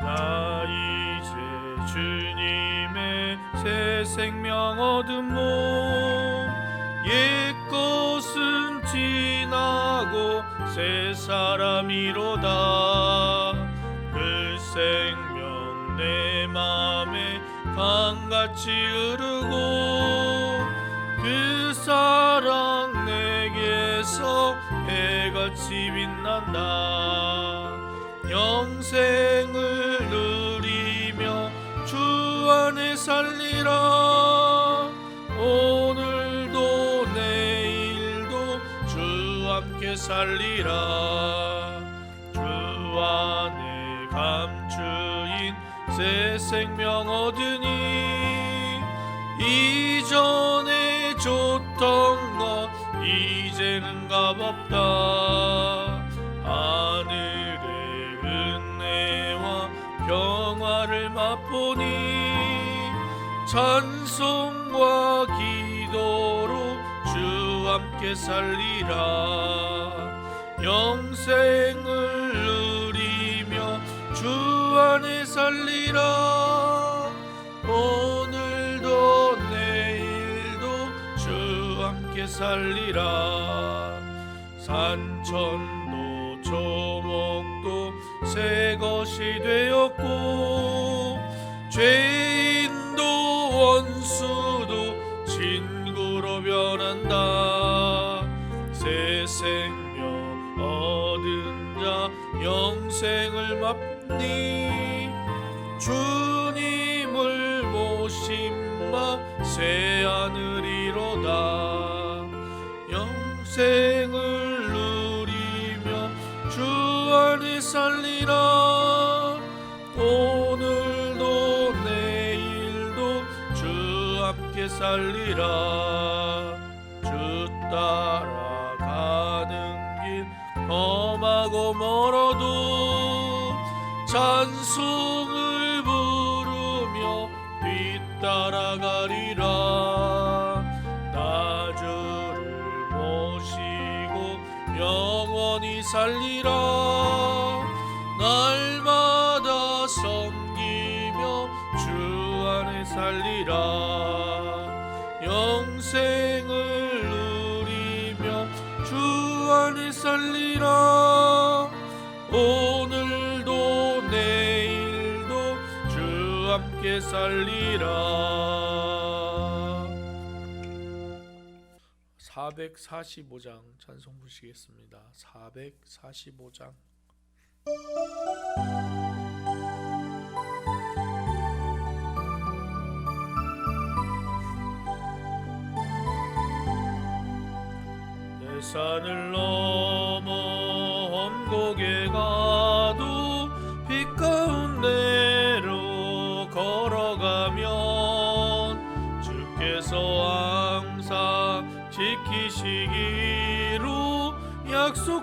나 이제 주님의 새 생명 얻은 몸 옛 것은 지나고 새 사람이로다. 그 생명 내 맘에 강같이 흐르고 그 사랑 해같이 빛난다. 영생을 누리며 주 안에 살리라. 오늘도 내일도 주 함께 살리라. 주 안에 감추인 새 생명 얻으니 이전에 줬던 것 이제는 값없다. 하늘의 은혜와 평화를 맛보니 찬송과 기도로 주 함께 살리라. 영생을 누리며 주 안에 살리라. 오늘도 내일도 주 함께 살리라 산천도 조목도 새 것이 되었고 죄인도 원수도 친구로 변한다. 새 생명 얻은 자 영생을 맛니? 주님을 모심마 새 하늘이로다. 영생 살리라. 오늘도 내일도 주 함께 살리라. 주 따라가는 길 험하고 멀어도 찬송을 부르며 뒤따라가리라. 나 주를 모시고 영원히 살리라 함께 살리라. 445장 찬송 부시겠습니다. 445장. 내 산을 넘어 험곡에 가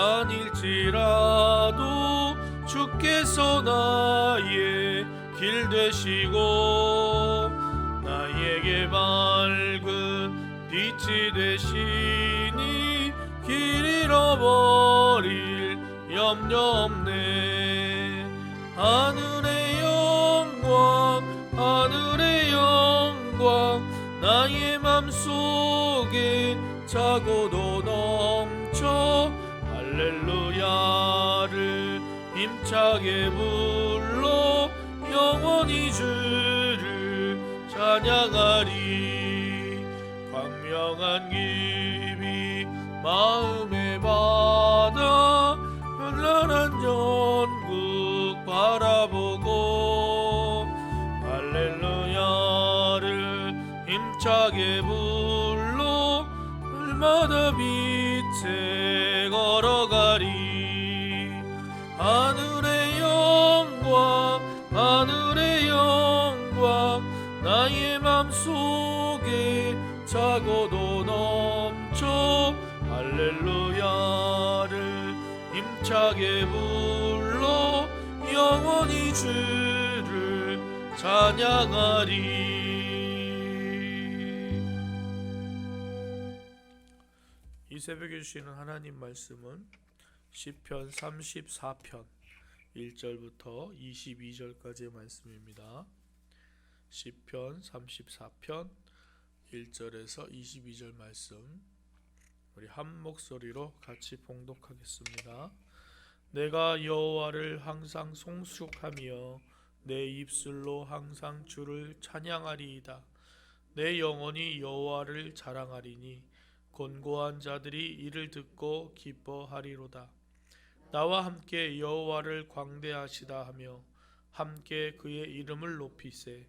에 다닐지라도 주께서 나의 길 되시고 나에게 맑은 빛이 되시니 길 잃어버릴 염려 없네. 하늘의 영광 하늘의 영광 나의 맘속에 차고도 넘쳐 할렐루야를 힘차게 불러 영원히 주를 찬양하리. 광명한 길이 마음에 받아 현란한 전국 바라보고 할렐루야를 힘차게 불러 날마다 빛에 걸어가리 차고도 넘쳐 할렐루야를 힘차게 불러 영원히 주를 찬양하리 이 새벽에 주시는 하나님 말씀은 시편 34편 1절부터 22절까지의 말씀입니다. 시편 34편 1절에서 22절 말씀 우리 한 목소리로 같이 봉독하겠습니다. 내가 여호와를 항상 송축하며 내 입술로 항상 주를 찬양하리이다. 내 영혼이 여호와를 자랑하리니 곤고한 자들이 이를 듣고 기뻐하리로다. 나와 함께 여호와를 광대하시다 하며 함께 그의 이름을 높이세.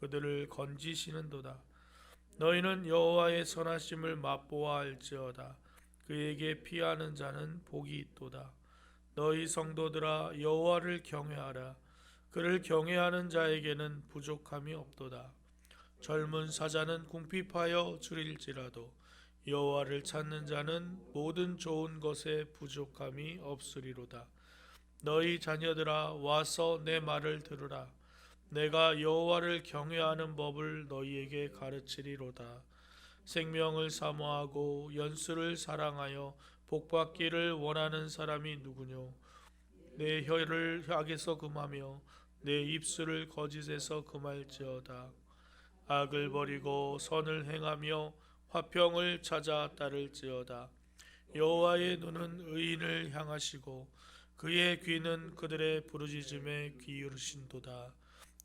그들을 건지시는도다. 너희는 여호와의 선하심을 맛보아 알지어다. 그에게 피하는 자는 복이 있도다. 너희 성도들아 여호와를 경외하라. 그를 경외하는 자에게는 부족함이 없도다. 젊은 사자는 궁핍하여 줄일지라도 여호와를 찾는 자는 모든 좋은 것에 부족함이 없으리로다. 너희 자녀들아 와서 내 말을 들으라. 내가 여호와를 경외하는 법을 너희에게 가르치리로다. 생명을 사모하고 연수를 사랑하여 복받기를 원하는 사람이 누구뇨? 내 혀를 악에서 금하며 내 입술을 거짓에서 금할지어다. 악을 버리고 선을 행하며 화평을 찾아 따를지어다. 여호와의 눈은 의인을 향하시고 그의 귀는 그들의 부르짖음에 기울이신도다.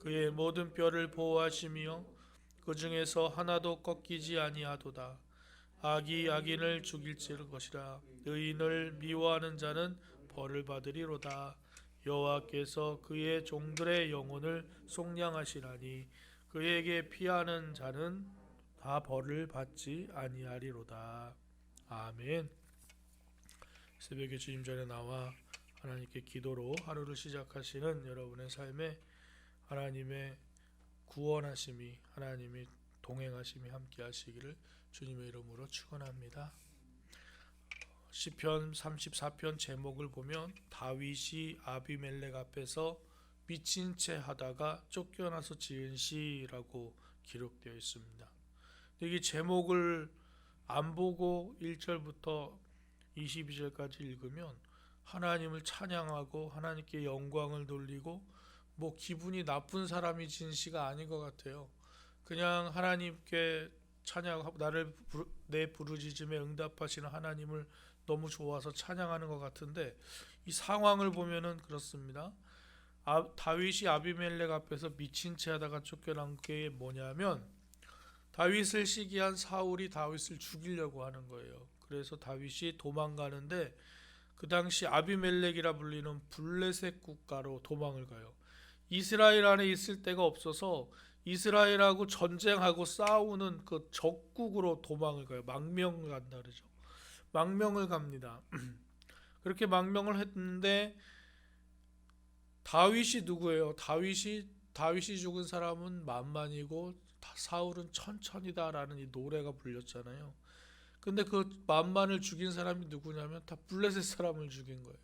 그의 모든 뼈를 보호하시며 그 중에서 하나도 꺾이지 아니하도다. 악이 악인을 죽일지 것이라 의인을 미워하는 자는 벌을 받으리로다. 여호와께서 그의 종들의 영혼을 속량하시나니 그에게 피하는 자는 다 벌을 받지 아니하리로다. 아멘. 새벽에 주님 전에 나와 하나님께 기도로 하루를 시작하시는 여러분의 삶에 하나님의 구원하심이 하나님이 동행하심이 함께 하시기를 주님의 이름으로 축원합니다. 시편 34편 제목을 보면 다윗이 아비멜렉 앞에서 미친 채 하다가 쫓겨나서 지은 시라고 기록되어 있습니다. 근데 이 제목을 안 보고 1절부터 22절까지 읽으면 하나님을 찬양하고 하나님께 영광을 돌리고 뭐 기분이 나쁜 사람이 진 시가 아닌 것 같아요. 그냥 하나님께 찬양하고 나를 부르- 내 부르짖음에 응답하시는 하나님을 너무 좋아서 찬양하는 것 같은데 이 상황을 보면은 그렇습니다. 아, 다윗이 아비멜렉 앞에서 미친 채 하다가 쫓겨난 게 뭐냐면 다윗을 시기한 사울이 다윗을 죽이려고 하는 거예요. 그래서 다윗이 도망가는데 그 당시 아비멜렉이라 불리는 블레셋 국가로 도망을 가요. 이스라엘 안에 있을 데가 없어서 이스라엘하고 전쟁하고 싸우는 그 적국으로 도망을 가요. 망명을 간다 그러죠. 망명을 갑니다. 그렇게 망명을 했는데 다윗이 누구예요? 다윗이 다윗이 죽은 사람은 만만이고 다- 사울은 천천이다라는 이 노래가 불렸잖아요. 근데 그 만만을 죽인 사람이 누구냐면 다 블레셋 사람을 죽인 거예요.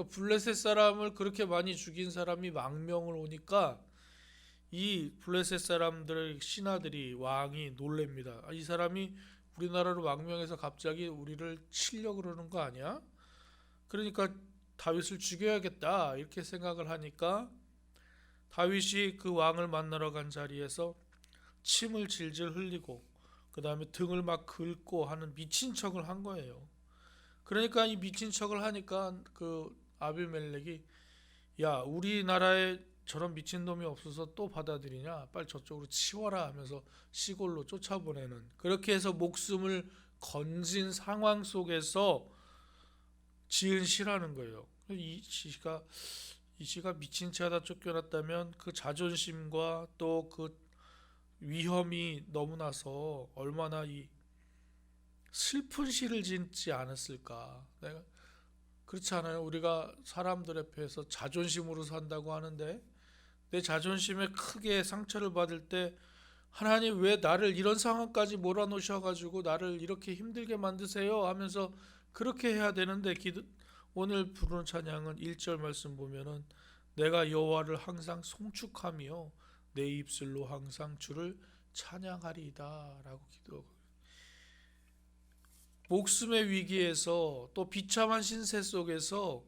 그러니까 블레셋 사람을 그렇게 많이 죽인 사람이 망명을 오니까 이 블레셋 사람들의 신하들이 왕이 놀랍니다. 아, 이 사람이 우리나라로 망명해서 갑자기 우리를 치려 그러는 거 아니야? 그러니까 다윗을 죽여야겠다 이렇게 생각을 하니까 다윗이 그 왕을 만나러 간 자리에서 침을 질질 흘리고 그 다음에 등을 막 긁고 하는 미친 척을 한 거예요. 그러니까 이 미친 척을 하니까 그 아비멜렉이 야 우리나라에 저런 미친 놈이 없어서 또 받아들이냐 빨리 저쪽으로 치워라 하면서 시골로 쫓아보내는 그렇게 해서 목숨을 건진 상황 속에서 지은 시라는 거예요. 이 시가 이 시가 미친 채 하다 쫓겨났다면 그 자존심과 또 그 위험이 너무나서 얼마나 이 슬픈 시를 짓지 않았을까. 내가 그렇지 않아요. 우리가 사람들 앞에서 자존심으로 산다고 하는데 내 자존심에 크게 상처를 받을 때 하나님 왜 나를 이런 상황까지 몰아놓으셔 가지고 나를 이렇게 힘들게 만드세요 하면서 그렇게 해야 되는데 오늘 부르는 찬양은 1절 말씀 보면은 내가 여호와를 항상 송축하며 내 입술로 항상 주를 찬양하리이다라고 기도하고 목숨의 위기에서 또 비참한 신세 속에서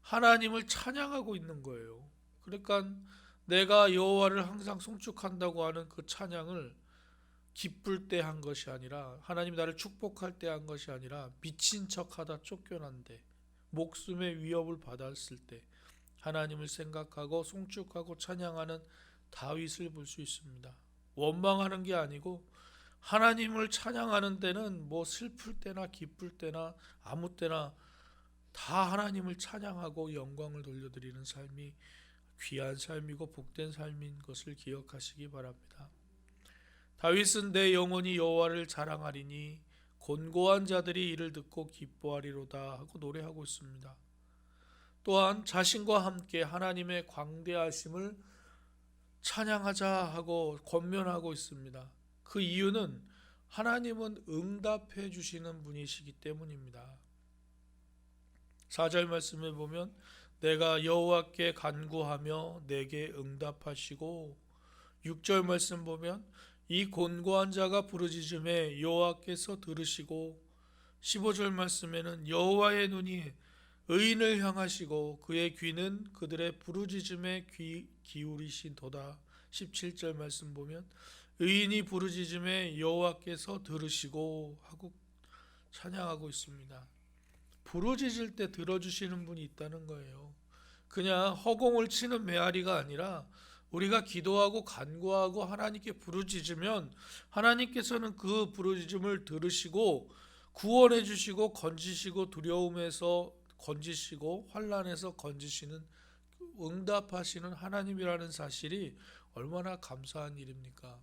하나님을 찬양하고 있는 거예요. 그러니까 내가 여호와를 항상 송축한다고 하는 그 찬양을 기쁠 때 한 것이 아니라 하나님 나를 축복할 때 한 것이 아니라 미친 척하다 쫓겨난데 목숨의 위협을 받았을 때 하나님을 생각하고 송축하고 찬양하는 다윗을 볼 수 있습니다. 원망하는 게 아니고 하나님을 찬양하는 때는 뭐 슬플 때나 기쁠 때나 아무 때나 다 하나님을 찬양하고 영광을 돌려드리는 삶이 귀한 삶이고 복된 삶인 것을 기억하시기 바랍니다. 다윗은 내 영혼이 여호와를 자랑하리니 곤고한 자들이 이를 듣고 기뻐하리로다 하고 노래하고 있습니다. 또한 자신과 함께 하나님의 광대하심을 찬양하자 하고 권면하고 있습니다. 그 이유는 하나님은 응답해 주시는 분이시기 때문입니다. 4절 말씀에 보면 내가 여호와께 간구하며 내게 응답하시고 6절 말씀 보면 이 곤고한 자가 부르짖음에 여호와께서 들으시고 15절 말씀에는 여호와의 눈이 의인을 향하시고 그의 귀는 그들의 부르짖음에 귀 기울이신도다. 17절 말씀 보면 의인이 부르짖음에 여호와께서 들으시고 하고 찬양하고 있습니다. 부르짖을 때 들어주시는 분이 있다는 거예요. 그냥 허공을 치는 메아리가 아니라 우리가 기도하고 간구하고 하나님께 부르짖으면 하나님께서는 그 부르짖음을 들으시고 구원해 주시고 건지시고 두려움에서 건지시고 환란에서 건지시는 응답하시는 하나님이라는 사실이 얼마나 감사한 일입니까?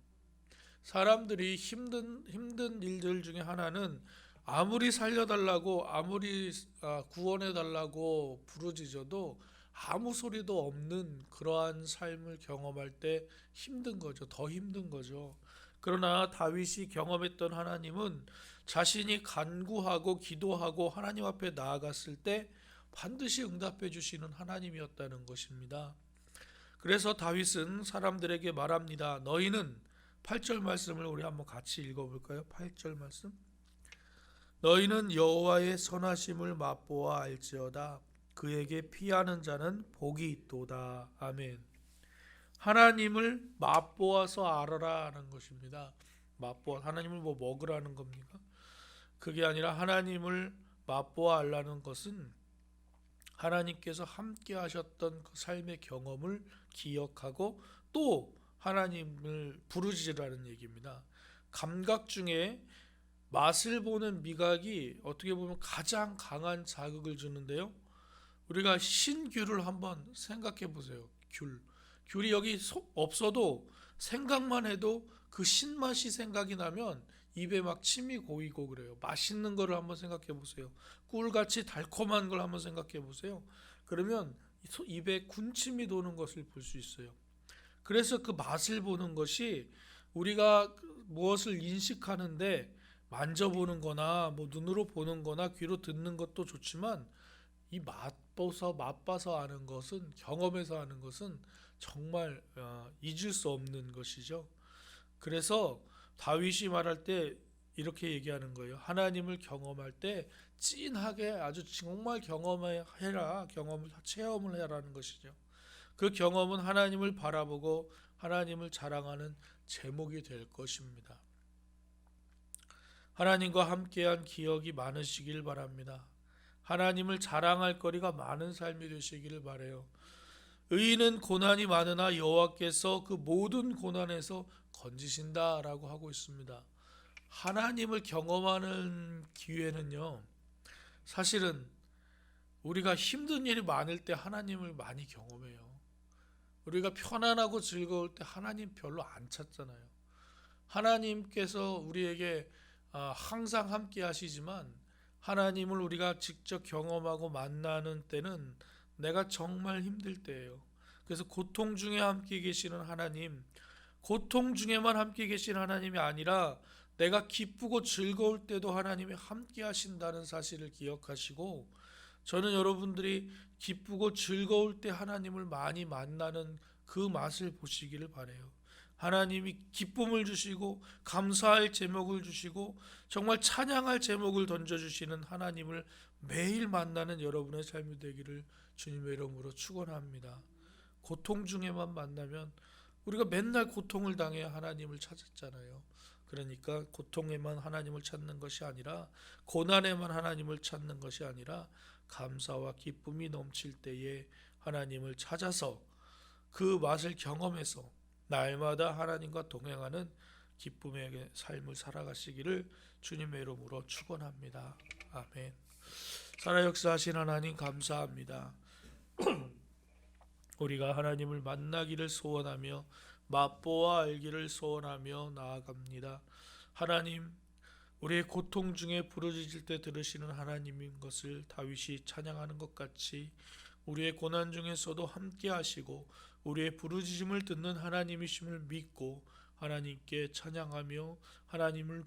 사람들이 힘든 힘든 일들 중에 하나는 아무리 살려달라고 아무리 아, 구원해달라고 부르짖어도 아무 소리도 없는 그러한 삶을 경험할 때 힘든 거죠. 더 힘든 거죠. 그러나 다윗이 경험했던 하나님은 자신이 간구하고 기도하고 하나님 앞에 나아갔을 때 반드시 응답해 주시는 하나님이었다는 것입니다. 그래서 다윗은 사람들에게 말합니다. 너희는 8절 말씀을 우리 한번 같이 읽어 볼까요? 8절 말씀. 너희는 여호와의 선하심을 맛보아 알지어다. 그에게 피하는 자는 복이 있도다. 아멘. 하나님을 맛보아서 알아라 하는 것입니다. 맛보아 하나님을 뭐 먹으라는 겁니까? 그게 아니라 하나님을 맛보아 알라는 것은 하나님께서 함께 하셨던 그 삶의 경험을 기억하고 또 하나님을 부르짖으라는 얘기입니다. 감각 중에 맛을 보는 미각이 어떻게 보면 가장 강한 자극을 주는데요. 우리가 신귤을 한번 생각해 보세요. 귤. 귤이 여기 소- 없어도 생각만 해도 그 신맛이 생각이 나면 입에 막 침이 고이고 그래요. 맛있는 거를 한번 생각해 보세요. 꿀같이 달콤한 걸 한번 생각해 보세요. 그러면 입에 군침이 도는 것을 볼 수 있어요. 그래서 그 맛을 보는 것이 우리가 그 무엇을 인식하는데 만져보는 거나 뭐 눈으로 보는 거나 귀로 듣는 것도 좋지만 이 맛보서 맛봐서 아는 것은 경험해서 아는 것은 정말 어, 잊을 수 없는 것이죠. 그래서 다윗이 말할 때 이렇게 얘기하는 거예요. 하나님을 경험할 때 찐하게 아주 정말 경험해라, 경험을 체험을 해라는 것이죠. 그 경험은 하나님을 바라보고 하나님을 자랑하는 제목이 될 것입니다. 하나님과 함께한 기억이 많으시길 바랍니다. 하나님을 자랑할 거리가 많은 삶이 되시기를 바래요. 의인은 고난이 많으나 여호와께서 그 모든 고난에서 건지신다라고 하고 있습니다. 하나님을 경험하는 기회는요. 사실은 우리가 힘든 일이 많을 때 하나님을 많이 경험해요. 우리가 편안하고 즐거울 때 하나님 별로 안 찾잖아요. 하나님께서 우리에게 아, 항상 함께 하시지만 하나님을 우리가 직접 경험하고 만나는 때는 내가 정말 힘들 때예요. 그래서 고통 중에 함께 계시는 하나님, 고통 중에만 함께 계신 하나님이 아니라 내가 기쁘고 즐거울 때도 하나님이 함께 하신다는 사실을 기억하시고 저는 여러분들이 기쁘고 즐거울 때 하나님을 많이 만나는 그 맛을 보시기를 바래요. 하나님이 기쁨을 주시고 감사할 제목을 주시고 정말 찬양할 제목을 던져 주시는 하나님을 매일 만나는 여러분의 삶이 되기를 주님의 이름으로 축원합니다. 고통 중에만 만나면 우리가 맨날 고통을 당해 하나님을 찾았잖아요. 그러니까 고통에만 하나님을 찾는 것이 아니라 고난에만 하나님을 찾는 것이 아니라 감사와 기쁨이 넘칠 때에 하나님을 찾아서 그 맛을 경험해서 날마다 하나님과 동행하는 기쁨의 삶을 살아가시기를 주님의 이름으로 축원합니다. 아멘. 살아 역사하신 하나님 감사합니다. 우리가 하나님을 만나기를 소원하며 맛보아 알기를 소원하며 나아갑니다. 하나님, 우리의 고통 중에 부르짖을 때 들으시는 하나님인 것을 다윗이 찬양하는 것 같이 우리의 고난 중에서도 함께 하시고 우리의 부르짖음을 듣는 하나님이심을 믿고 하나님께 찬양하며 하나님을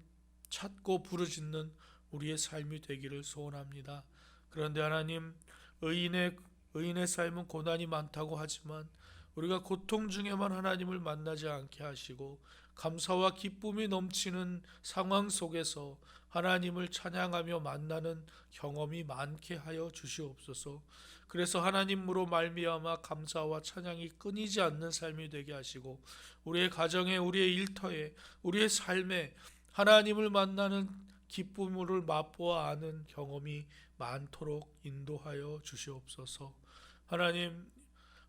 찾고 부르짖는 우리의 삶이 되기를 소원합니다. 그런데 하나님 의인의 의인의 삶은 고난이 많다고 하지만 우리가 고통 중에만 하나님을 만나지 않게 하시고 감사와 기쁨이 넘치는 상황 속에서 하나님을 찬양하며 만나는 경험이 많게 하여 주시옵소서. 그래서 하나님으로 말미암아 감사와 찬양이 끊이지 않는 삶이 되게 하시고 우리의 가정에 우리의 일터에 우리의 삶에 하나님을 만나는 기쁨을 맛보아 아는 경험이 많도록 인도하여 주시옵소서. 하나님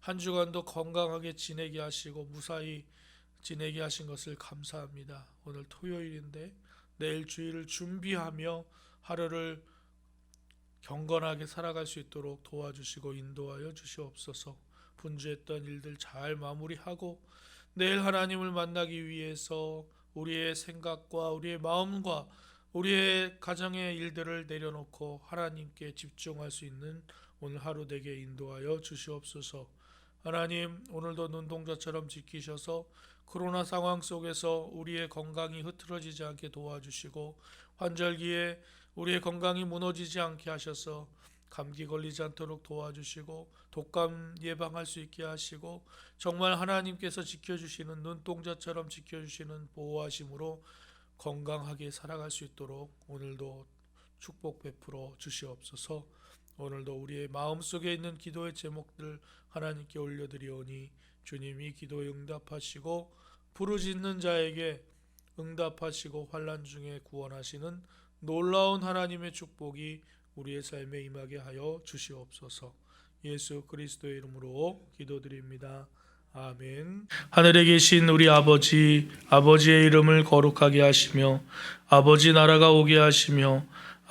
한 주간도 건강하게 지내게 하시고 무사히 지내게 하신 것을 감사합니다. 오늘 토요일인데 내일 주일을 준비하며 하루를 경건하게 살아갈 수 있도록 도와주시고 인도하여 주시옵소서. 분주했던 일들 잘 마무리하고 내일 하나님을 만나기 위해서 우리의 생각과 우리의 마음과 우리의 가정의 일들을 내려놓고 하나님께 집중할 수 있는 오늘 하루 되게 인도하여 주시옵소서. 하나님 오늘도 눈동자처럼 지키셔서 코로나 상황 속에서 우리의 건강이 흐트러지지 않게 도와주시고 환절기에 우리의 건강이 무너지지 않게 하셔서 감기 걸리지 않도록 도와주시고 독감 예방할 수 있게 하시고 정말 하나님께서 지켜주시는 눈동자처럼 지켜주시는 보호하심으로 건강하게 살아갈 수 있도록 오늘도 축복 베풀어 주시옵소서. 오늘도 우리의 마음속에 있는 기도의 제목들 하나님께 올려드리오니 주님이 기도에 응답하시고 부르짖는 자에게 응답하시고 환난 중에 구원하시는 놀라운 하나님의 축복이 우리의 삶에 임하게 하여 주시옵소서. 예수 그리스도의 이름으로 기도드립니다. 아멘. 하늘에 계신 우리 아버지, 아버지의 이름을 거룩하게 하시며 아버지 나라가 오게 하시며